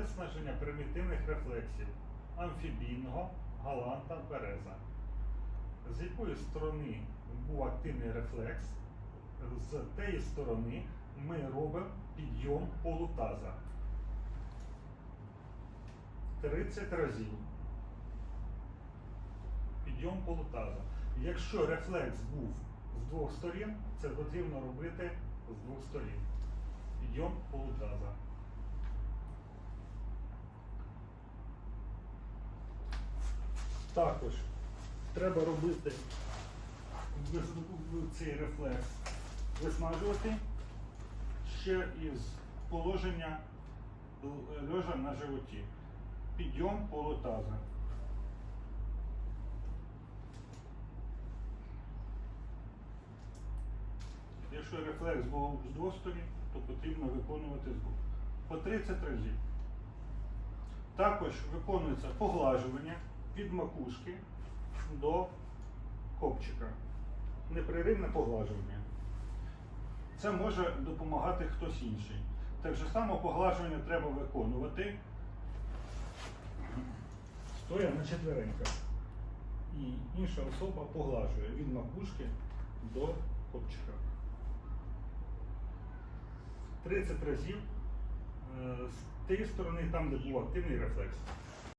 виснаження примітивних рефлексів амфібійного, галанта, береза. З якої сторони був активний рефлекс, з тієї сторони ми робимо підйом полутаза. 30 разів. Підйом полутаза. Якщо рефлекс був з двох сторін, це потрібно робити з двох сторін. Підйом полутаза. Також треба робити цей рефлекс виснажувати ще із положення л- лежа на животі. Підйом полутаза. Якщо рефлекс був з двох сторін, то потрібно виконувати з двох. По 30 разів. Також виконується поглажування від макушки до копчика. Непреривне поглажування. Це може допомагати хтось інший. Так же само поглажування треба виконувати стоя на четвереньках. І інша особа поглажує від макушки до копчика. 30 разів е, з тієї сторони, там, де був активний рефлекс.